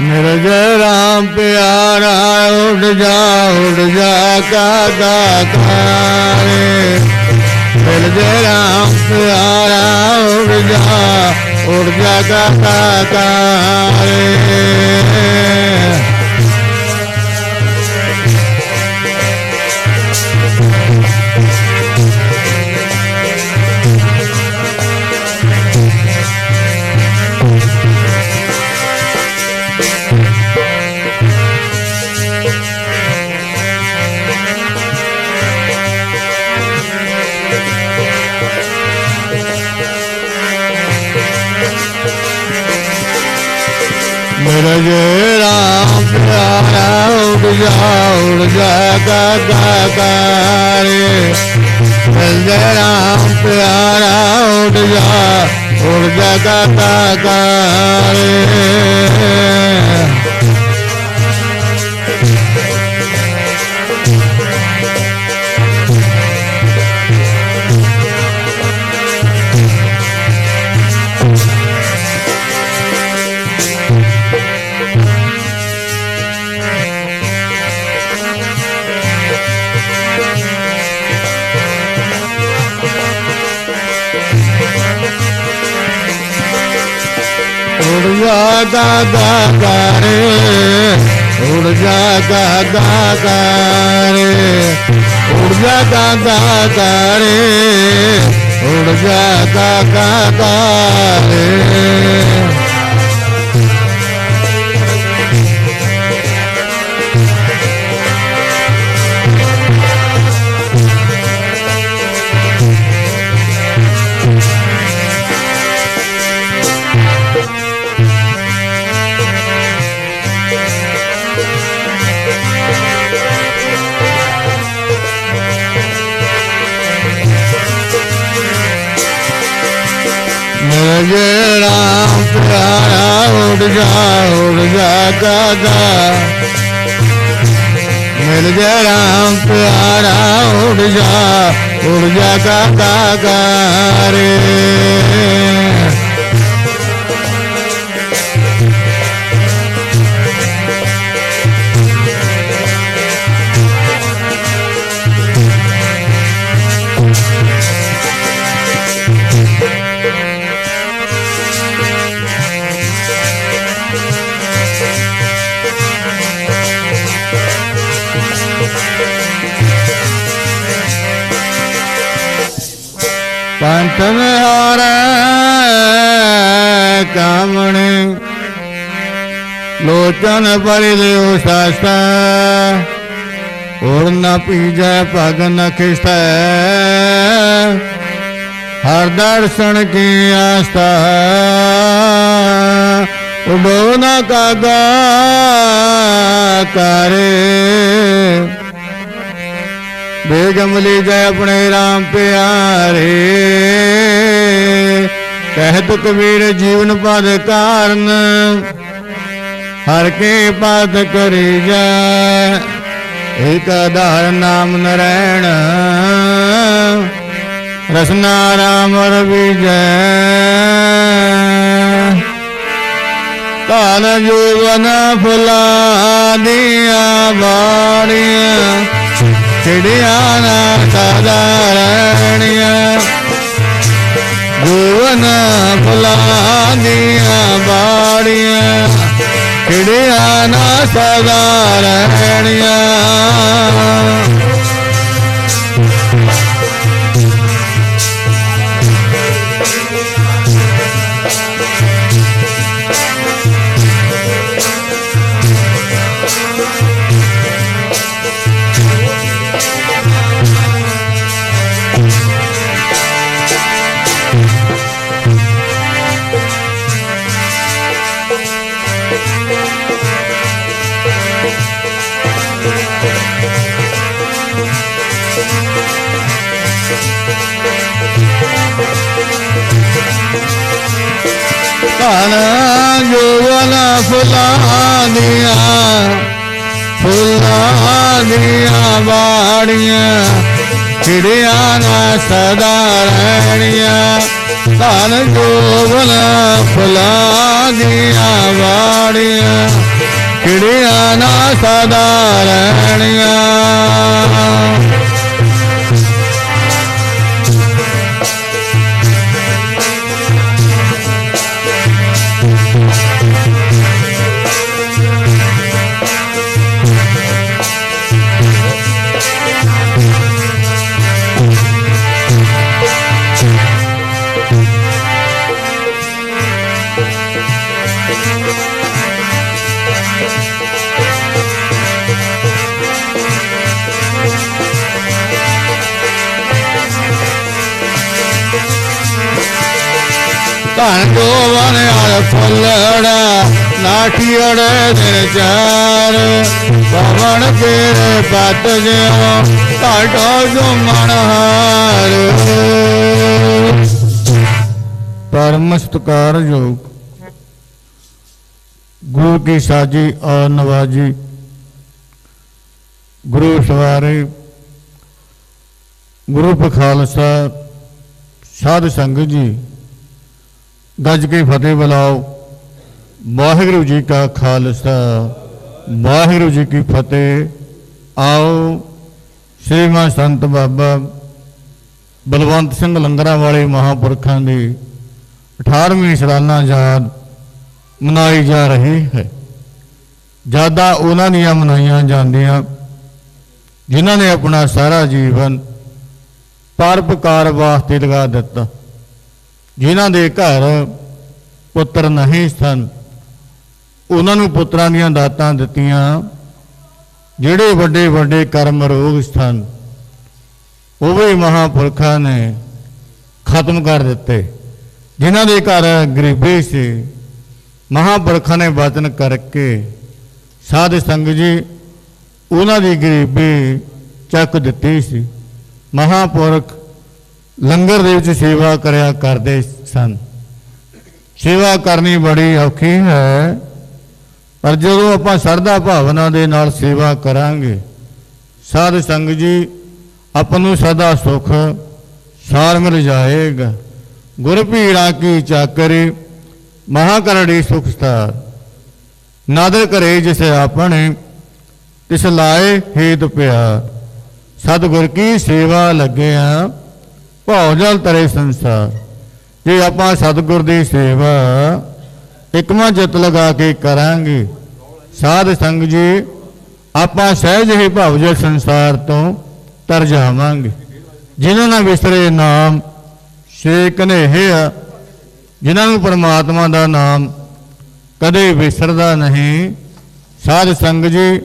ਨਿਰਜ ਰਾਮ ਪਿਆਰਾ, ਉਡ ਜਾ ਉਡ ਜਾ ਕਾਦਾ ਕਾਰੇ ਨਿਰਜ ਰਾਮ ਪਿਆਰਾ, ਉਡ ਜਾ ਉਡ ਜਾ ਕਾਦਾ ਕਾਰੇ उठ जा काका कारे मेरा जय राम प्यारा उठ जा उठ जा काका कारे उड़ जा ઉડજા દાદા તારે ઉડજા દાદા તારે ઉડજા દાદા તારે ઉડજા દાદા તારે જય રામ પ્યારા ઉડ જા ઉડ જા ગાગા મેરે જય રામ પ્યારા ઉડ જા ઉડ જા ગાગા રે. ਕਾਮਣੇ ਲੋਚਨ ਪਰਿ ਲਿਓ ਸਾਸਤਾ ਉੜ ਨ ਪੀਜੈ ਭਗ ਨ ਖਿਸਤੈ ਹਰ ਦਰਸ਼ਨ ਕੀ ਆਸਤਾ ਉਡੋ ਨਾ ਕਾਗਾ ਕਰੇ। ਬੇਗਮ ਲੀ ਜੈ ਆਪਣੇ RAM ਪਿਆਰੇ। ਕਹਿਤ ਕਬੀਰ ਜੀਵਨ ਪਦ ਕਾਰਨ, ਹਰ ਕੇ ਪਦ ਕਰੀ ਜੈ। ਏਕ ਆਧਾਰ ਨਾਮ ਨਰੈਣ, ਰਸਨਾ ਰਾਮ ਰਵਿਜੈ। ਧਨ ਜੀਵਨ ਫੁਲਾ ਦੀਆਂ ਬਾੜੀਆਂ ਚਿੜੀਆਂ ਨਾ ਸਾਧਾਰਣੀਆਂ ਜੀਵਨ ਫੁਲਾ ਦੀਆਂ ਬਾੜੀਆਂ ਚਿੜੀਆਂ ਨਾ ਸਾਧਾਰਣੀਆਂ ਧਨ ਜੋਵਨ ਫੁੱਲਾਂ ਦੀਆਂ ਫੁੱਲਾਂ ਦੀਆਂ ਬਾੜੀਆਂ ਚਿੜੀਆਂ ਨਾ ਸਦਾ ਰਹਿਣੀਆਂ ਧਨ ਜੋਵਨ ਫੁੱਲਾਂ ਦੀਆਂ ਬਾੜੀਆਂ ਵਿਛੜੀਆਂ ਨਾ ਸਦਾ ਰਹਿਣੀਆਂ। ਧਨ ਗੋਵਨ ਆਲ ਫੁੱਲੜਾ ਨਾਠੀੜੇ ਦਿਨ ਚਾਰ। ਪਵਨ ਤੇਰੇ ਪਤ ਜਿਉ ਕਾਟੋ ਜੁਮਣ ਹਾਰ। ਪਰਮ ਸਤਕਾਰ ਯੋਗ ਗੁਰੂ ਕੀ ਸਾਜੀ ਔਰ ਨਵਾਜੀ। ਗੁਰੂ ਸਵਾਰੇ। ਗੁਰੂ ਪਖਾਲਸਾ ਸਾਧ ਸੰਗਤ ਜੀ। ਗੱਜ ਕੇ ਫਤਿਹ ਬੁਲਾਓ। ਵਾਹਿਗੁਰੂ ਜੀ ਕਾ ਖਾਲਸਾ, ਵਾਹਿਗੁਰੂ ਜੀ ਕੀ ਫਤਿਹ। ਆਓ ਸ੍ਰੀਮਾਨ ਸੰਤ ਬਾਬਾ ਬਲਵੰਤ ਸਿੰਘ ਲੰਗਰਾਂ ਵਾਲੇ ਮਹਾਪੁਰਖਾਂ ਦੀ 18ਵੀਂ ਸਾਲਾਨਾ ਯਾਦ ਮਨਾਈ ਜਾ ਰਹੀ ਹੈ। ਜ਼ਿਆਦਾ ਉਹਨਾਂ ਦੀਆਂ ਮਨਾਈਆਂ ਜਾਂਦੀਆਂ, ਜਿਨ੍ਹਾਂ ਨੇ ਆਪਣਾ ਸਾਰਾ ਜੀਵਨ ਪਰਪਕਾਰ ਵਾਸਤੇ ਲਗਾ ਦਿੱਤਾ। ਜਿਨ੍ਹਾਂ ਦੇ ਘਰ ਪੁੱਤਰ ਨਹੀਂ ਸਨ, ਉਹਨਾਂ ਨੂੰ ਪੁੱਤਰਾਂ ਦੀਆਂ ਦਾਤਾਂ ਦਿੱਤੀਆਂ, ਜਿਹੜੇ ਵੱਡੇ ਵੱਡੇ ਕਰਮ ਰੋਗ ਸਨ, ਉਹ ਵੀ ਮਹਾਪੁਰਖਾਂ ਨੇ ਖਤਮ ਕਰ ਦਿੱਤੇ। ਜਿਨ੍ਹਾਂ ਦੇ ਘਰ ਗਰੀਬੀ ਸੀ, ਮਹਾਪੁਰਖਾਂ ਨੇ ਵਚਨ ਕਰਕੇ ਸਾਧ ਸੰਗਤ ਜੀ, ਉਹਨਾਂ ਦੀ ਗਰੀਬੀ ਚੱਕ ਦਿੱਤੀ ਸੀ। ਮਹਾਪੁਰਖ ਲੰਗਰ ਦੇ ਵਿੱਚ ਸੇਵਾ ਕਰਿਆ ਕਰਦੇ ਸਨ। ਸੇਵਾ ਕਰਨੀ ਬੜੀ ਔਖੀ ਹੈ, ਪਰ ਜਦੋਂ ਆਪਾਂ ਸਰਦਾ ਭਾਵਨਾ ਦੇ ਨਾਲ ਸੇਵਾ ਕਰਾਂਗੇ, ਸਾਧ ਸੰਗਤ ਜੀ ਆਪਾਂ ਨੂੰ ਸਦਾ ਸੁਖ, ਸਾਰ ਮਿਲ ਜਾਏਗਾ। ਗੁਰ ਭੀੜਾ ਕੀ ਚਾਕਰੀ ਮਹਾ ਕਰੜੀ ਸੁਖ ਸਤਾਰ ਨਾਦਰ ਕਰੇ ਜਿਸ ਆਪਣੇ, ਤਿਸ ਲਾਏ ਹੇਤ ਪਿਆ ਸਤਿਗੁਰ ਕੀ ਸੇਵਾ ਲੱਗਿਆ ਭਾਉ ਜਲ ਤਰੇ ਸੰਸਾਰ। ਜੇ ਆਪਾਂ ਸਤਿਗੁਰ ਦੀ ਸੇਵਾ ਇਕਮਾ ਚਿੱਤ ਲਗਾ ਕੇ ਕਰਾਂਗੇ, ਸਾਧ ਸੰਗ ਜੀ, ਆਪਾਂ ਸਹਿਜ ਹੀ ਭਾਵ ਜਲ ਸੰਸਾਰ ਤੋਂ ਤਰ ਜਾਵਾਂਗੇ। ਜਿਨ੍ਹਾਂ ਨਾਲ ਵਿਸਰੇ ਨਾਮ, ਸ਼ੇਕ ਆ, ਜਿਨ੍ਹਾਂ ਨੂੰ ਪਰਮਾਤਮਾ ਦਾ ਨਾਮ ਕਦੇ ਵਿਸਰਦਾ ਨਹੀਂ, ਸਾਧ ਸੰਗ ਜੀ,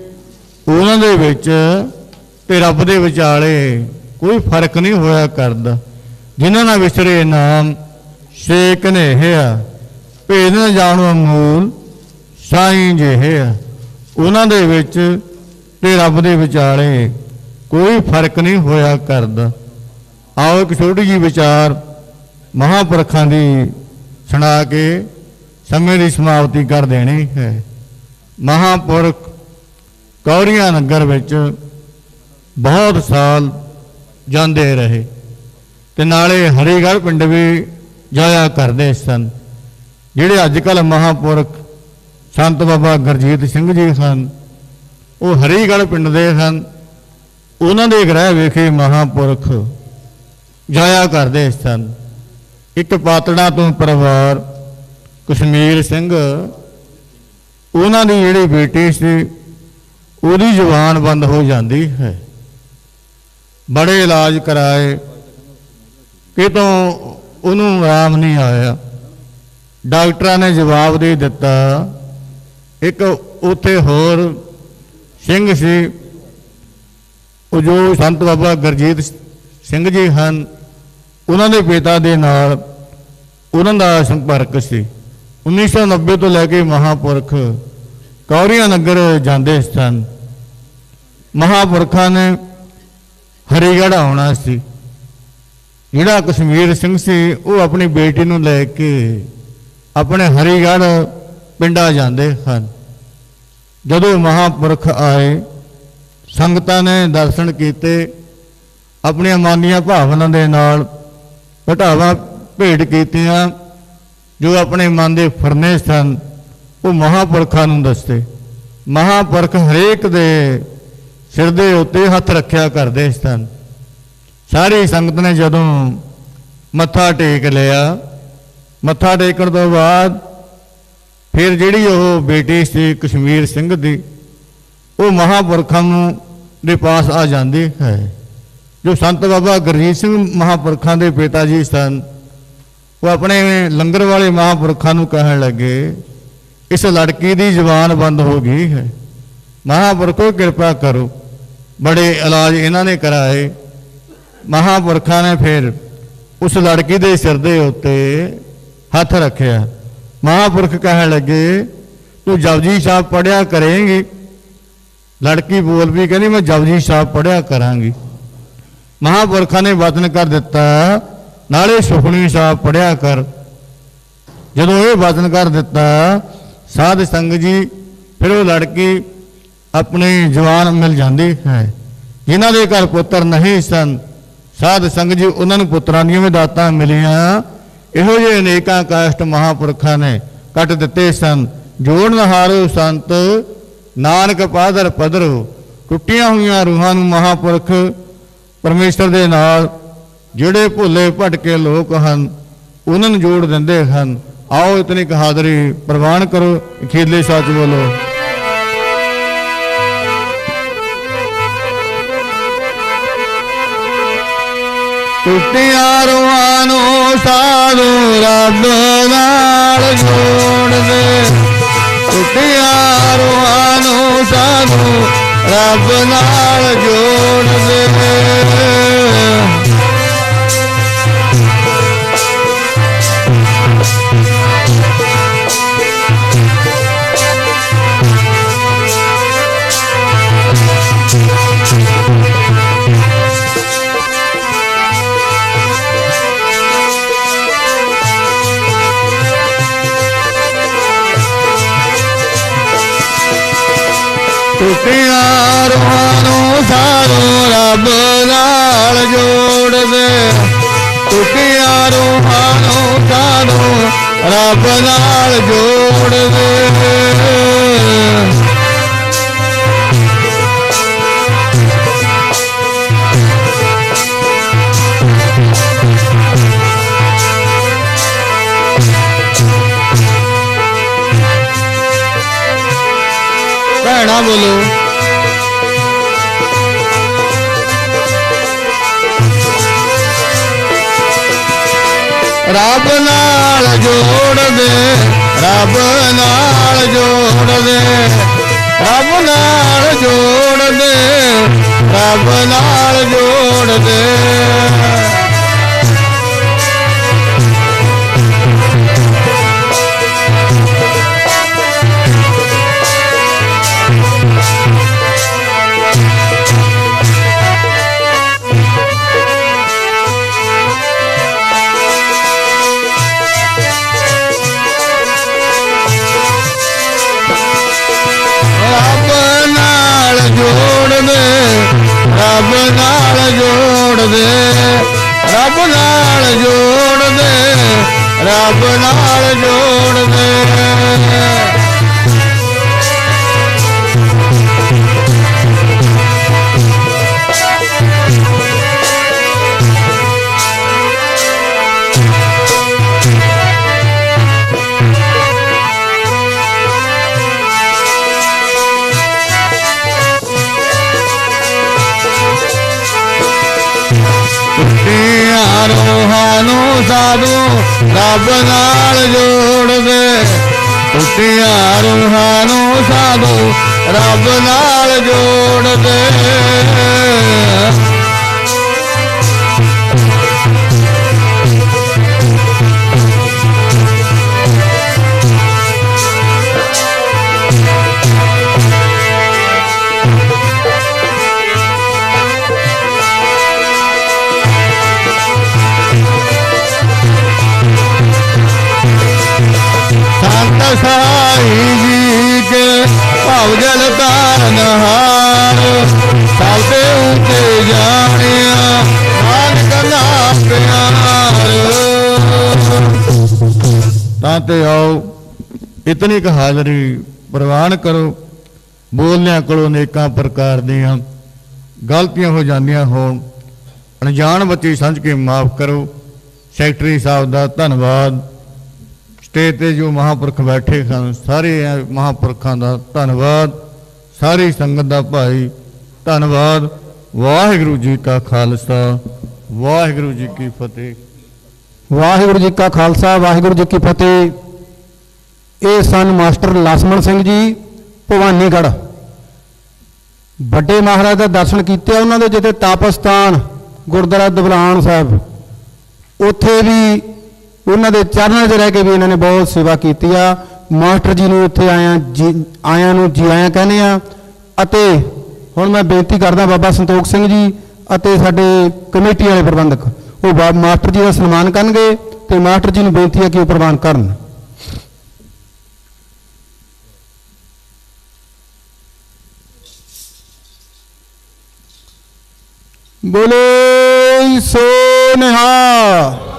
ਉਹਨਾਂ ਦੇ ਵਿੱਚ ਤੇ ਰੱਬ ਦੇ ਵਿਚਾਲੇ ਕੋਈ ਫ਼ਰਕ ਨਹੀਂ ਹੋਇਆ ਕਰਦਾ। ਜਿਨ੍ਹਾਂ ਨਾਲ ਵਿਸਰੇ ਨਾਮ ਸ਼ੇਕ ਨੇ ਆ ਭੇਦ ਨ ਜਾਣੋ ਮੂਲ ਸਾਈਂ ਜਿਹੇ ਉਹਨਾਂ ਦੇ ਵਿੱਚ ਤੇ ਰੱਬ ਦੇ ਵਿਚਾਲੇ ਕੋਈ ਫ਼ਰਕ ਨਹੀਂ ਹੋਇਆ ਕਰਦਾ। ਆਓ ਇੱਕ ਛੋਟੀ ਜੀ ਵਿਚਾਰ ਮਹਾਪੁਰਖਾਂ ਦੀ ਸੁਣਾ ਕੇ ਸਮੇਂ ਦੀ ਸਮਾਪਤੀ ਕਰ ਦੇਣੀ ਹੈ। ਮਹਾਪੁਰਖ ਕੌਰੀਆਂ ਨਗਰ ਵਿੱਚ ਬਹੁਤ ਸਾਲ ਜਾਂਦੇ ਰਹੇ। ਤੇ ਨਾਲੇ ਹਰੀਗੜ੍ਹ ਪਿੰਡ ਵੀ ਜਾਇਆ ਕਰਦੇ ਸਨ, ਜਿਹੜੇ ਅੱਜ ਕੱਲ ਮਹਾਪੁਰਖ ਸੰਤ ਬਾਬਾ ਗੁਰਜੀਤ ਸਿੰਘ ਜੀ ਸਨ, ਉਹ ਹਰੀਗੜ੍ਹ ਪਿੰਡ ਦੇ ਸਨ, ਉਹਨਾਂ ਦੇ ਗ੍ਰਹਿ ਵਿਖੇ ਮਹਾਪੁਰਖ ਜਾਇਆ ਕਰਦੇ ਸਨ। ਇੱਕ ਪਾਤੜਾ ਤੋਂ ਪਰਿਵਾਰ ਕਸ਼ਮੀਰ ਸਿੰਘ, ਉਹਨਾਂ ਦੀ ਜਿਹੜੀ ਬੇਟੀ ਸੀ, ਉਹਦੀ ਜ਼ੁਬਾਨ ਬੰਦ ਹੋ ਜਾਂਦੀ ਹੈ। ਬੜੇ ਇਲਾਜ ਕਰਾਏ ਕਿਤੋਂ ਉਹਨੂੰ ਆਰਾਮ ਨਹੀਂ ਆਇਆ। ਡਾਕਟਰਾਂ ਨੇ ਜਵਾਬ ਦੇ ਦਿੱਤਾ, ਇੱਕ ਉੱਥੇ ਹੋਰ ਸਿੰਘ ਸੀ, ਉਹ ਜੋ ਸੰਤ ਬਾਬਾ ਗੁਰਜੀਤ ਸਿੰਘ ਜੀ ਹਨ, ਉਹਨਾਂ ਦੇ ਪਿਤਾ ਦੇ ਨਾਲ ਉਹਨਾਂ ਦਾ ਸੰਪਰਕ ਸੀ। 1990 ਤੋਂ ਲੈ ਕੇ ਮਹਾਪੁਰਖ ਕੌਰੀਆਂ ਨਗਰ ਜਾਂਦੇ ਸਨ। ਮਹਾਪੁਰਖਾਂ ਨੇ ਹਰੀਗੜ੍ਹ ਆਉਣਾ ਸੀ। ਜਿਹੜਾ ਕਸ਼ਮੀਰ ਸਿੰਘ ਸੀ, ਉਹ ਆਪਣੀ ਬੇਟੀ ਨੂੰ ਲੈ ਕੇ ਆਪਣੇ ਹਰੀਗੜ੍ਹ ਪਿੰਡਾਂ ਜਾਂਦੇ ਹਨ। ਜਦੋਂ ਮਹਾਪੁਰਖ ਆਏ, ਸੰਗਤਾਂ ਨੇ ਦਰਸ਼ਨ ਕੀਤੇ, ਆਪਣੀਆਂ ਮਾਨੀਆਂ ਭਾਵਨਾ ਦੇ ਨਾਲ ਘਟਾਵਾ ਭੇਟ ਕੀਤੀਆਂ, ਜੋ ਆਪਣੇ ਮਨ ਦੇ ਫਰਨੇ ਸਨ, ਉਹ ਮਹਾਪੁਰਖਾਂ ਨੂੰ ਦੱਸਦੇ। ਮਹਾਪੁਰਖ ਹਰੇਕ ਦੇ ਸਿਰ ਦੇ ਉੱਤੇ ਹੱਥ ਰੱਖਿਆ ਕਰਦੇ ਸਨ। ਸਾਰੀ ਸੰਗਤ ਨੇ ਜਦੋਂ ਮੱਥਾ ਟੇਕ ਲਿਆ, ਮੱਥਾ ਟੇਕਣ ਤੋਂ ਬਾਅਦ ਫਿਰ ਜਿਹੜੀ ਉਹ ਬੇਟੀ ਸੀ ਕਸ਼ਮੀਰ ਸਿੰਘ ਦੀ, ਉਹ ਮਹਾਪੁਰਖਾਂ ਨੂੰ ਦੇ ਪਾਸ ਆ ਜਾਂਦੀ ਹੈ। ਜੋ ਸੰਤ ਬਾਬਾ ਗੁਰਜੀਤ ਸਿੰਘ ਮਹਾਪੁਰਖਾਂ ਦੇ ਪਿਤਾ ਜੀ ਸਨ, ਉਹ ਆਪਣੇ ਲੰਗਰ ਵਾਲੇ ਮਹਾਪੁਰਖਾਂ ਨੂੰ ਕਹਿਣ ਲੱਗੇ, ਇਸ ਲੜਕੀ ਦੀ ਜ਼ੁਬਾਨ ਬੰਦ ਹੋ ਗਈ ਹੈ। ਮਹਾਪੁਰਖੋ, ਕਿਰਪਾ ਕਰੋ। ਬੜੇ ਇਲਾਜ ਇਹਨਾਂ ਨੇ ਕਰਾਏ। ਮਹਾਪੁਰਖਾਂ ਨੇ ਫਿਰ ਉਸ ਲੜਕੀ ਦੇ ਸਿਰ ਦੇ ਉੱਤੇ ਹੱਥ ਰੱਖਿਆ। ਮਹਾਪੁਰਖ ਕਹਿਣ ਲੱਗੇ, ਤੂੰ ਜਪਜੀ ਸਾਹਿਬ ਪੜਿਆ ਕਰੇਂਗੀ? ਲੜਕੀ ਬੋਲ ਵੀ ਕਹਿੰਦੀ, ਮੈਂ ਜਪਜੀ ਸਾਹਿਬ ਪੜਿਆ ਕਰਾਂਗੀ। ਮਹਾਪੁਰਖਾਂ ਨੇ ਵਚਨ ਕਰ ਦਿੱਤਾ, ਨਾਲੇ ਸੁਖਣੀ ਸਾਹਿਬ ਪੜਿਆ ਕਰ। ਜਦੋਂ ਇਹ ਵਚਨ ਕਰ ਦਿੱਤਾ, ਸਾਧ ਸੰਗ ਜੀ, ਫਿਰ ਉਹ ਲੜਕੀ ਆਪਣੀ ਜਵਾਨ ਮਿਲ ਜਾਂਦੀ ਹੈ, ਜਿਨ੍ਹਾਂ ਦੇ ਘਰ ਪੁੱਤਰ ਨਹੀਂ ਸਨ। ਸਾਧ ਸੰਗ ਜੀ, ਉਹਨਾਂ ਨੂੰ ਪੁੱਤਰਾਂ ਦੀਆਂ ਵੀ ਦਾਤਾਂ ਮਿਲੀਆਂ। ਇਹੋ ਜਿਹੇ ਅਨੇਕਾਂ ਕਾਸ਼ਟ ਮਹਾਪੁਰਖਾਂ ਨੇ ਕੱਟ ਦਿੱਤੇ ਸਨ। ਜੋੜਨ ਹਾਰੋ ਸੰਤ, ਨਾਨਕ ਪਾਦਰ ਪਦਰੋ ਟੁੱਟੀਆਂ ਹੋਈਆਂ ਰੂਹਾਂ ਨੂੰ ਮਹਾਪੁਰਖ ਪਰਮੇਸ਼ਰ ਦੇ ਨਾਲ, ਜਿਹੜੇ ਭੁੱਲੇ ਭਟਕੇ ਲੋਕ ਹਨ, ਉਹਨਾਂ ਨੂੰ ਜੋੜ ਦਿੰਦੇ ਹਨ। ਆਓ ਇਤਨੀ ਕੁ ਪ੍ਰਵਾਨ ਕਰੋ, ਅਖੀਰਲੇ ਸੱਚ ਬੋਲੋ। તૂટ્યા રોવાનો સાધુ રાધો નાળ છોડ દે તૂટ્યા સાધુ રાધો નાળ જોડ ટુકીયારવાનો સારો રબ લાળ જોડશે. ટુકીયારવાનો સારો રબ લાળ ਨਾ ਬੋਲੋ ਰੱਬ ਨਾਲ ਜੋੜ ਦੇ ਰੱਬ ਨਾਲ ਜੋੜ ਦੇ ਰੱਬ ਨਾਲ ਜੋੜ ਦੇ ਰੱਬ ਨਾਲ ਜੋੜ ਦੇ ਰੱਬ ਨਾਲ ਜੋੜ ਦੇ ਰੱਬ ਨਾਲ ਜੋੜਦੇ ਟੁੱਟੀਆਂ ਰੂਹਾਂ ਨੂੰ ਸਾਧੂ ਰੱਬ ਨਾਲ ਜੋੜਦੇ। ਸਾਈ ਜੀ ਕੇ ਭਵ ਜਲ ਤਾਰਨ ਹਾਰ। ਸਭ ਤੇ ਉੱਤੇ ਜਾਣਿਆ, ਨਾਨਕ ਨਾਮ ਪਿਆਰ। ਤਾਂ ਤੇ ਆਓ, ਇਤਨੀ ਕੁ ਹਾਜ਼ਰੀ ਪ੍ਰਵਾਨ ਕਰੋ। ਬੋਲਦਿਆਂ ਕੋਲੋਂ ਅਨੇਕਾਂ ਪ੍ਰਕਾਰ ਦੀਆਂ ਗਲਤੀਆਂ ਹੋ ਜਾਂਦੀਆਂ ਹੋਣ। ਅਣਜਾਣ ਬੱਚੇ ਸਮਝ ਕੇ ਮਾਫ ਕਰੋ। ਸੈਕਟਰੀ ਸਾਹਿਬ ਦਾ ਧੰਨਵਾਦ। ਸਟੇਜ ਤੇ ਜੋ ਮਹਾਂਪੁਰਖ ਬੈਠੇ ਹਨ ਸਾਰੇ ਇਹ ਮਹਾਂਪੁਰਖਾਂ ਦਾ ਧੰਨਵਾਦ, ਸਾਰੀ ਸੰਗਤ ਦਾ ਭਾਈ ਧੰਨਵਾਦ। ਵਾਹਿਗੁਰੂ ਜੀ ਕਾ ਖਾਲਸਾ, ਵਾਹਿਗੁਰੂ ਜੀ ਕੀ ਫਤਿਹ। ਵਾਹਿਗੁਰੂ ਜੀ ਕਾ ਖਾਲਸਾ, ਵਾਹਿਗੁਰੂ ਜੀ ਕੀ ਫਤਿਹ। ਇਹ ਸਨ ਮਾਸਟਰ ਲਸਮਣ ਸਿੰਘ ਜੀ, ਭਵਾਨੀਗੜ੍ਹ। ਵੱਡੇ ਮਹਾਰਾਜ ਦਾ ਦਰਸ਼ਨ ਕੀਤੇ ਉਹਨਾਂ ਦੇ ਜਿੱਥੇ ਤਾਪਸਥਾਨ, ਗੁਰਦੁਆਰਾ ਦਬਲਾਨ ਸਾਹਿਬ। ਉੱਥੇ ਵੀ ਉਹਨਾਂ ਦੇ ਚਰਨਾਂ 'ਚ ਰਹਿ ਕੇ ਵੀ ਇਹਨਾਂ ਨੇ ਬਹੁਤ ਸੇਵਾ ਕੀਤੀ ਆ। ਮਾਸਟਰ ਜੀ ਨੂੰ ਇੱਥੇ ਆਇਆ, ਜੀ, ਆਇਆਂ ਨੂੰ ਜੀ ਆਇਆਂ ਕਹਿੰਦੇ ਆ। ਅਤੇ ਹੁਣ ਮੈਂ ਬੇਨਤੀ ਕਰਦਾ ਬਾਬਾ ਸੰਤੋਖ ਸਿੰਘ ਜੀ ਅਤੇ ਸਾਡੇ ਕਮੇਟੀ ਵਾਲੇ ਪ੍ਰਬੰਧਕ, ਉਹ ਬਾ- ਮਾਸਟਰ ਜੀ ਦਾ ਸਨਮਾਨ ਕਰਨਗੇ ਤੇ ਮਾਸਟਰ ਜੀ ਨੂੰ ਬੇਨਤੀ ਹੈ ਕਿ ਉਹ ਪ੍ਰਵਾਨ ਕਰਨ। ਬੋਲੇ ਸੋ ਨਿਹਾਲ